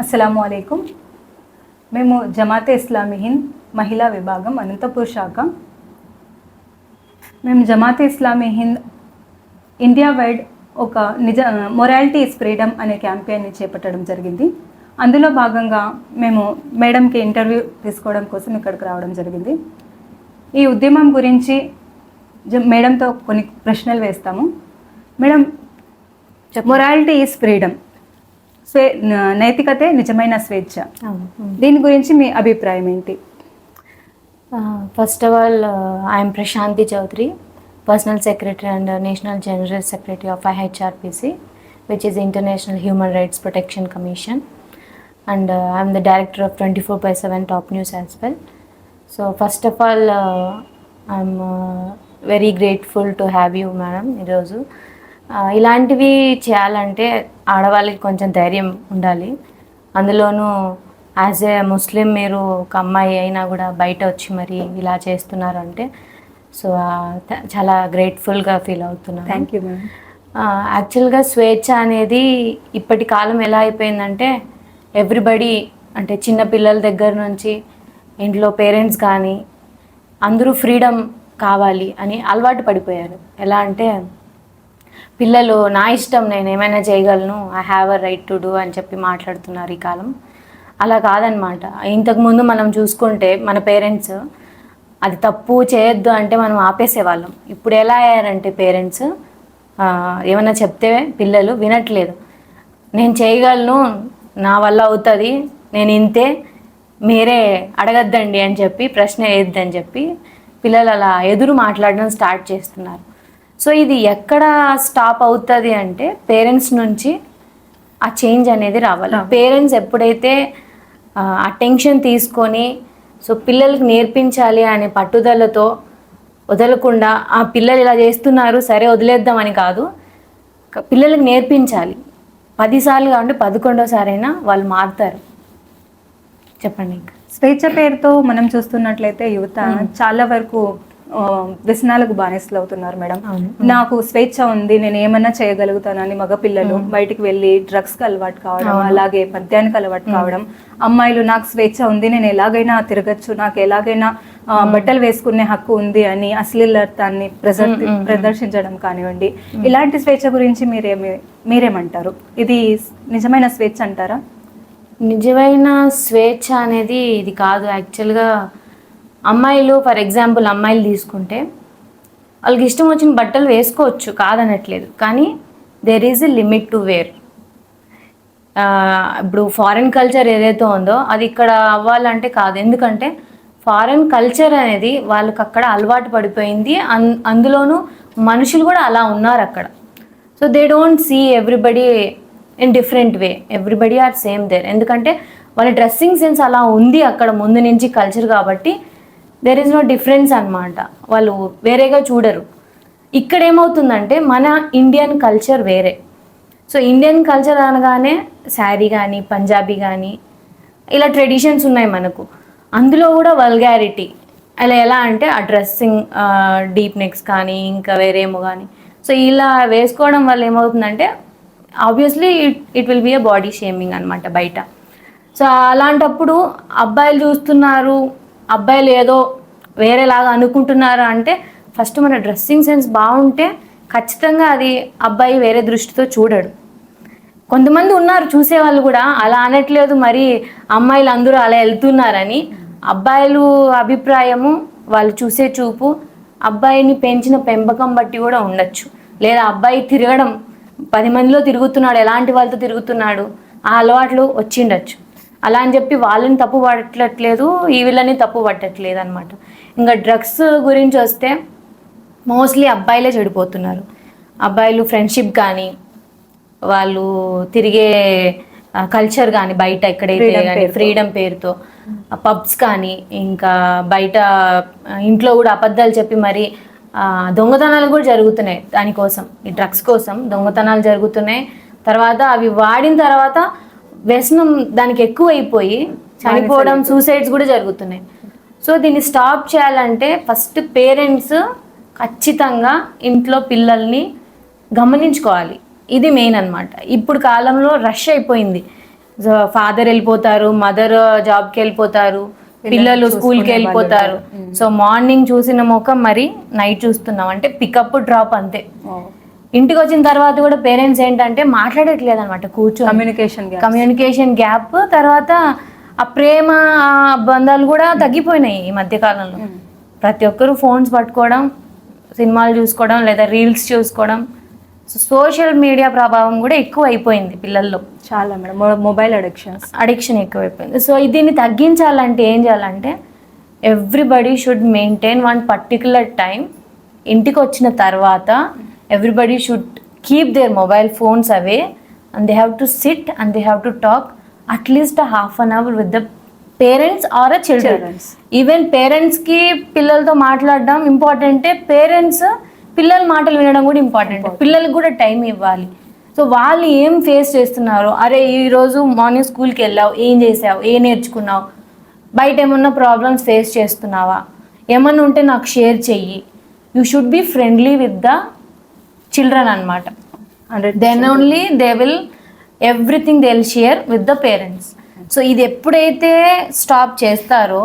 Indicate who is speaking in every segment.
Speaker 1: అస్సలం అయికం మేము జమాతే ఇస్లామీ హింద్ మహిళా విభాగం అనంతపూర్ శాఖ. మేము జమాతే ఇస్లామీ హింద్ ఇండియా వైడ్ ఒక నిజ మొరాలిటీ ఇస్ ఫ్రీడమ్ అనే క్యాంపెయిన్ని చేపట్టడం జరిగింది. అందులో భాగంగా మేము మేడంకి ఇంటర్వ్యూ తీసుకోవడం కోసం ఇక్కడికి రావడం జరిగింది. ఈ ఉద్యమం గురించి మేడంతో కొన్ని ప్రశ్నలు వేస్తాము. Madam morality is freedom. స్వే నైతికతే నిజమైన స్వేచ్ఛ. దీని గురించి మీ అభిప్రాయం ఏంటి?
Speaker 2: First of all I'm Prashanti Chowdary personal secretary and national general secretary of IHRPC which is international human rights protection commission and I'm the director of twenty four by seven top news as well so first of all I'm very grateful to have you madam ఈరోజు ఇలాంటివి చేయాలంటే ఆడవాళ్ళకి కొంచెం ధైర్యం ఉండాలి. అందులోనూ as a ముస్లిం మీరు ఒక అమ్మాయి అయినా కూడా బయట వచ్చి మరి ఇలా చేస్తున్నారంటే సో చాలా గ్రేట్ఫుల్గా ఫీల్ అవుతున్నాను.
Speaker 1: థ్యాంక్ యూ
Speaker 2: యాక్చువల్గా స్వేచ్ఛ అనేది ఇప్పటి కాలం ఎలా అయిపోయిందంటే ఎవ్రీబడి అంటే చిన్న పిల్లల దగ్గర నుంచి ఇంట్లో పేరెంట్స్ కానీ అందరూ ఫ్రీడమ్ కావాలి అని అలవాటు పడిపోయారు. ఎలా అంటే పిల్లలు నా ఇష్టం నేను ఏమైనా చేయగలను I have a right to do అని చెప్పి మాట్లాడుతున్నారు ఈ కాలం. అలా కాదనమాట. ఇంతకుముందు మనం చూసుకుంటే మన పేరెంట్స్ అది తప్పు చేయొద్దు అంటే మనం ఆపేసేవాళ్ళం. ఇప్పుడు ఎలా అయ్యారంటే పేరెంట్స్ ఏమైనా చెప్తే పిల్లలు వినట్లేదు. నేను చేయగలను నా వల్ల అవుతుంది నేను ఇంతే మీరే అడగద్దండి అని చెప్పి ప్రశ్న వేయద్దని చెప్పి పిల్లలు అలా ఎదురు మాట్లాడడం స్టార్ట్ చేస్తున్నారు. సో ఇది ఎక్కడ స్టాప్ అవుతుంది అంటే పేరెంట్స్ నుంచి ఆ చేంజ్ అనేది రావాలి. పేరెంట్స్ ఎప్పుడైతే ఆ, ఆ టెన్షన్ తీసుకొని సో పిల్లలకి నేర్పించాలి అనే పట్టుదలతో వదలకుండా ఆ పిల్లలు ఇలా చేస్తున్నారు సరే వదిలేద్దామని కాదు. పిల్లలకి నేర్పించాలి. పదిసార్లు కావండి పదకొండోసారి అయినా వాళ్ళు మారుతారు. చెప్పండి ఇంకా.
Speaker 1: స్వేచ్ఛ పేరుతో మనం చూస్తున్నట్లయితే యువత చాలా వరకు వ్యసనాలకు బానిసలు అవుతున్నారు మేడం. నాకు స్వేచ్ఛ ఉంది నేను ఏమన్నా చేయగలుగుతానని మగ పిల్లలు బయటికి వెళ్ళి డ్రగ్స్కి అలవాటు కావడం అలాగే మద్యానికి అలవాటు కావడం. అమ్మాయిలు నాకు స్వేచ్ఛ ఉంది నేను ఎలాగైనా తిరగచ్చు నాకు ఎలాగైనా బట్టలు వేసుకునే హక్కు ఉంది అని అశ్లీలతాన్ని ప్రదర్శించడం కానివ్వండి. ఇలాంటి స్వేచ్ఛ గురించి మీరేమి మీరేమంటారు? ఇది నిజమైన స్వేచ్ఛ అంటారా?
Speaker 2: నిజమైన స్వేచ్ఛ అనేది ఇది కాదు. యాక్చువల్గా అమ్మాయిలు ఫర్ ఎగ్జాంపుల్ అమ్మాయిలు తీసుకుంటే వాళ్ళకి ఇష్టం వచ్చిన బట్టలు వేసుకోవచ్చు కాదనట్లేదు. కానీ there is a limit to wear ఇప్పుడు ఫారెన్ కల్చర్ ఏదైతే ఉందో అది ఇక్కడ అవ్వాలంటే కాదు. ఎందుకంటే ఫారెన్ కల్చర్ అనేది వాళ్ళకి అక్కడ అలవాటు పడిపోయింది. అన్ అందులోనూ మనుషులు కూడా అలా ఉన్నారు అక్కడ. So they don't see everybody in different way everybody are same there ఎందుకంటే వాళ్ళ డ్రెస్సింగ్ సెన్స్ అలా ఉంది అక్కడ ముందు నుంచి కల్చర్ కాబట్టి దెర్ ఇస్ నో డిఫరెన్స్ అనమాట వాళ్ళు వేరేగా చూడరు. ఇక్కడ ఏమవుతుందంటే మన ఇండియన్ కల్చర్ వేరే. సో ఇండియన్ కల్చర్ అనగానే శారీ కానీ పంజాబీ కానీ ఇలా ట్రెడిషన్స్ ఉన్నాయి మనకు. అందులో కూడా వల్గారిటీ అలా ఎలా అంటే ఆ డ్రెస్సింగ్ డీప్ నెక్స్ కానీ ఇంకా వేరేమో కానీ సో ఇలా వేసుకోవడం వల్ల ఏమవుతుందంటే obviously it will be a body shaming అనమాట బయట. సో అలాంటప్పుడు అబ్బాయిలు చూస్తున్నారు అబ్బాయిలు ఏదో వేరేలాగా అనుకుంటున్నారు అంటే ఫస్ట్ మన డ్రెస్సింగ్ సెన్స్ బాగుంటే ఖచ్చితంగా అది అబ్బాయి వేరే దృష్టితో చూడడు. కొంతమంది ఉన్నారు చూసేవాళ్ళు కూడా అలా అనట్లేదు మరి అమ్మాయిలు అందరూ అలా వెళ్తున్నారని. అబ్బాయిలు అభిప్రాయము వాళ్ళు చూసే చూపు అబ్బాయిని పెంచిన పెంపకం బట్టి కూడా ఉండొచ్చు. లేదా అబ్బాయి తిరగడం పది మందిలో తిరుగుతున్నాడు ఎలాంటి వాళ్ళతో తిరుగుతున్నాడు ఆ అలవాట్లు వచ్చిండొచ్చు అలా అని చెప్పి వాళ్ళని తప్పు పట్టట్లేదు ఈ వీళ్ళని తప్పు పట్టట్లేదు అనమాట ఇంకా డ్రగ్స్ గురించి వస్తే మోస్ట్లీ అబ్బాయిలే చెడిపోతున్నారు. అబ్బాయిలు ఫ్రెండ్షిప్ కానీ వాళ్ళు తిరిగే కల్చర్ కానీ బయట ఎక్కడైతే కానీ ఫ్రీడమ్ పేరుతో. పబ్స్ కానీ ఇంకా బయట ఇంట్లో కూడా అబద్ధాలు చెప్పి మరి ఆ, దొంగతనాలు కూడా జరుగుతున్నాయి దానికోసం. ఈ డ్రగ్స్ కోసం దొంగతనాలు జరుగుతున్నాయి. తర్వాత అవి వాడిన తర్వాత వ్యసనం దానికి ఎక్కువ అయిపోయి చనిపోవడం సూసైడ్స్ కూడా జరుగుతున్నాయి. సో దీన్ని స్టాప్ చేయాలంటే ఫస్ట్ పేరెంట్స్ ఖచ్చితంగా ఇంట్లో పిల్లల్ని గమనించుకోవాలి. ఇది మెయిన్ అన్నమాట. ఇప్పుడు కాలంలో రష్ అయిపోయింది. ఫాదర్ వెళ్ళిపోతారు మదర్ జాబ్కి వెళ్ళిపోతారు పిల్లలు స్కూల్కి వెళ్ళిపోతారు. సో మార్నింగ్ చూసిన ముఖం మరి నైట్ చూస్తున్నాం. అంటే పికప్ డ్రాప్ అంతే. ఇంటికి వచ్చిన తర్వాత కూడా పేరెంట్స్ ఏంటంటే మాట్లాడట్లేదు అనమాట కూర్చొని
Speaker 1: కమ్యూనికేషన్
Speaker 2: కమ్యూనికేషన్ గ్యాప్ తర్వాత ఆ ప్రేమ ఆ బంధాలు కూడా తగ్గిపోయినాయి ఈ మధ్య కాలంలో. ప్రతి ఒక్కరు ఫోన్స్ పట్టుకోవడం సినిమాలు చూసుకోవడం లేదా రీల్స్ చూసుకోవడం. సోషల్ మీడియా ప్రభావం కూడా ఎక్కువ అయిపోయింది పిల్లల్లో.
Speaker 1: చాలా మేడం. మొబైల్ అడిక్షన్స్
Speaker 2: అడిక్షన్ ఎక్కువైపోయింది. సో దీన్ని తగ్గించాలంటే ఏం చేయాలంటే everybody should maintain one particular time ఇంటికి వచ్చిన తర్వాత everybody should keep their mobile phones away and they have to sit and they have to talk at least half an hour with the parents or a children. Even పేరెంట్స్కి పిల్లలతో మాట్లాడడం ఇంపార్టెంటే parents పిల్లల మాటలు వినడం కూడా ఇంపార్టెంట్ పిల్లలకు కూడా టైం ఇవ్వాలి. సో వాళ్ళు ఏం ఫేస్ చేస్తున్నారు అరే ఈరోజు మార్నింగ్ స్కూల్కి వెళ్ళావు ఏం చేసావు ఏం నేర్చుకున్నావు? బయట ఏమన్నా ప్రాబ్లమ్స్ ఫేస్ చేస్తున్నావా? ఏమన్నా ఉంటే నాకు షేర్ చెయ్యి. You should be friendly with the children అనమాట then only they will everything they will share with the parents so ఇది ఎప్పుడైతే స్టాప్ చేస్తారో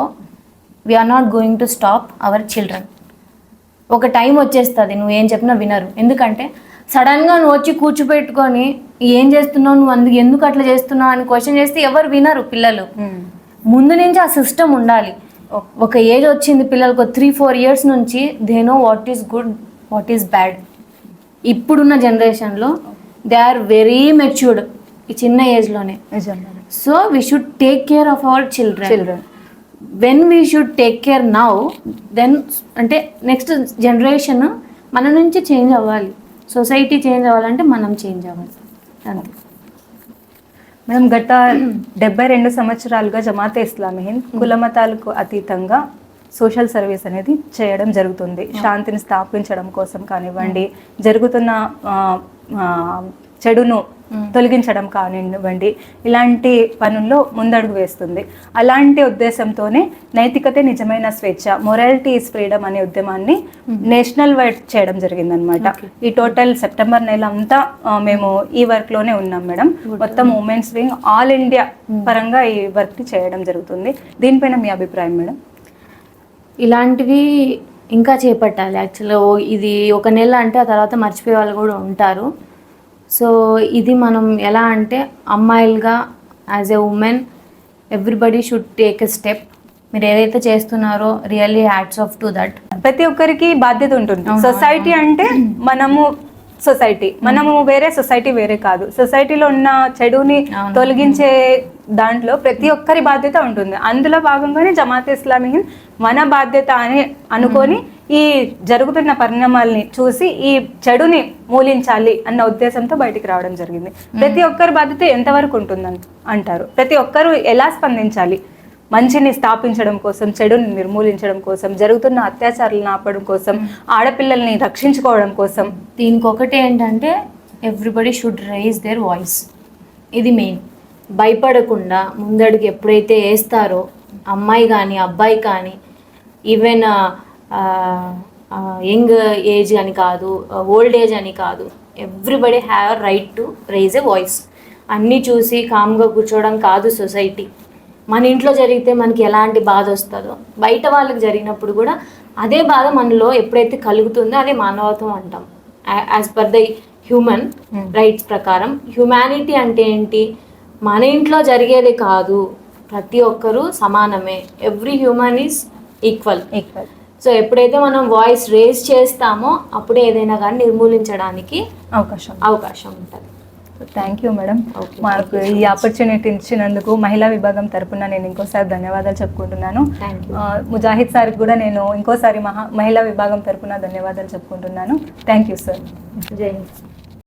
Speaker 2: we are not going to stop our children ఒక టైం వచ్చేస్తుంది నువ్వు ఏం చెప్పినా వినరు. ఎందుకంటే సడన్గా నువ్వు వచ్చి కూర్చోపెట్టుకొని ఏం చేస్తున్నావు నువ్వు అందుకు ఎందుకు అట్లా చేస్తున్నావు? అని క్వశ్చన్ చేస్తే ఎవరు వినరు పిల్లలు. ముందు నుంచి ఆ సిస్టమ్ ఉండాలి. ఒక ఏజ్ వచ్చింది పిల్లలకు త్రీ ఫోర్ ఇయర్స్ నుంచి they know what is good what is bad ఇప్పుడున్న జనరేషన్లో దే ఆర్ వెరీ మెచ్యూర్డ్ ఈ చిన్న ఏజ్లోనే so we should take care of our children
Speaker 1: children
Speaker 2: when we should take care now then అంటే next generation మన నుంచి change అవ్వాలి. Society change అవ్వాలంటే మనం చేంజ్ అవ్వాలి. అంతే
Speaker 1: మేడం గత డెబ్బై రెండు సంవత్సరాలుగా జమాతే ఇస్లామీ హింద్ కుల మతాలకు అతీతంగా సోషల్ సర్వీస్ అనేది చేయడం జరుగుతుంది. శాంతిని స్థాపించడం కోసం కానివ్వండి జరుగుతున్న చెడును తొలగించడం కానివ్వండి ఇలాంటి పనుల్లో ముందడుగు వేస్తుంది. అలాంటి ఉద్దేశంతోనే నైతికతే నిజమైన స్వేచ్ఛ మొరాలిటీ ఇస్ ఫ్రీడమ్ అనే ఉద్యమాన్ని నేషనల్ వైడ్ చేయడం జరిగిందనమాట. ఈ టోటల్ సెప్టెంబర్ నెల అంతా మేము ఈ వర్క్లోనే ఉన్నాం మేడం. మొత్తం ఉమెన్స్ వింగ్ ఆల్ ఇండియా పరంగా ఈ వర్క్ చేయడం జరుగుతుంది. దీనిపైన మీ అభిప్రాయం మేడం?
Speaker 2: ఇలాంటివి ఇంకా చేపట్టాలి యాక్చువల్గా. ఇది ఒక నెల అంటే ఆ తర్వాత మర్చిపోయే వాళ్ళు కూడా ఉంటారు. సో ఇది మనం ఎలా అంటే అమ్మాయిలుగా as a women everybody should take a step. మీరు ఏదైతే చేస్తున్నారో really hats off to that.
Speaker 1: ప్రతి ఒక్కరికి బాధ్యత ఉంటుంది. సొసైటీ అంటే మనము సొసైటీ. మనము వేరే సొసైటీ వేరే కాదు. సొసైటీలో ఉన్న చెడుని. తొలగించే దాంట్లో ప్రతి ఒక్కరి బాధ్యత ఉంటుంది. అందులో భాగంగానే జమాత్ ఇస్లామీ హింద్ మన బాధ్యత అని అనుకొని ఈ జరుగుతున్న పరిణామాల్ని చూసి ఈ చెడుని మూలించాలి అన్న ఉద్దేశంతో బయటికి రావడం జరిగింది. ప్రతి ఒక్కరి బాధ్యత ఎంతవరకు ఉంటుందని అంటారు. ప్రతి ఒక్కరు ఎలా స్పందించాలి? మంచిని స్థాపించడం కోసం చెడుని నిర్మూలించడం కోసం జరుగుతున్న అత్యాచారాలను ఆపడం కోసం ఆడపిల్లల్ని రక్షించుకోవడం కోసం.
Speaker 2: దీనికి ఒకటి ఏంటంటే everybody should raise their voice ఇది మెయిన్ భయపడకుండా ముందడుగు ఎప్పుడైతే వేస్తారో అమ్మాయి కానీ అబ్బాయి కానీ ఈవెన్ యంగ్ ఏజ్ అని కాదు ఓల్డ్ ఏజ్ అని కాదు everybody have right to raise a voice అన్నీ చూసి కామ్గా కూర్చోవడం కాదు సొసైటీ మన ఇంట్లో జరిగితే మనకి ఎలాంటి బాధ వస్తుందో బయట వాళ్ళకి జరిగినప్పుడు కూడా అదే బాధ మనలో ఎప్పుడైతే కలుగుతుందో అదే మానవత్వం అంటాం. As per the human rights ప్రకారం. హ్యుమానిటీ అంటే ఏంటి? మన ఇంట్లో జరిగేది కాదు. ప్రతి ఒక్కరూ సమానమే. Every human is equal
Speaker 1: equal
Speaker 2: so ఎప్పుడైతే మనం వాయిస్ రేజ్ చేస్తామో అప్పుడే ఏదైనా కానీ నిర్మూలించడానికి
Speaker 1: అవకాశం.
Speaker 2: అవకాశం ఉంటుంది.
Speaker 1: థ్యాంక్ యూ మేడం మాకు ఈ ఆపర్చునిటీ ఇచ్చినందుకు మహిళా విభాగం తరపున నేను ఇంకోసారి ధన్యవాదాలు చెప్పుకుంటున్నాను. ముజాహిద్ సార్కి కూడా నేను ఇంకోసారి మహా మహిళా విభాగం తరపున ధన్యవాదాలు చెప్పుకుంటున్నాను. థ్యాంక్ యూ సార్
Speaker 2: జై హింద్.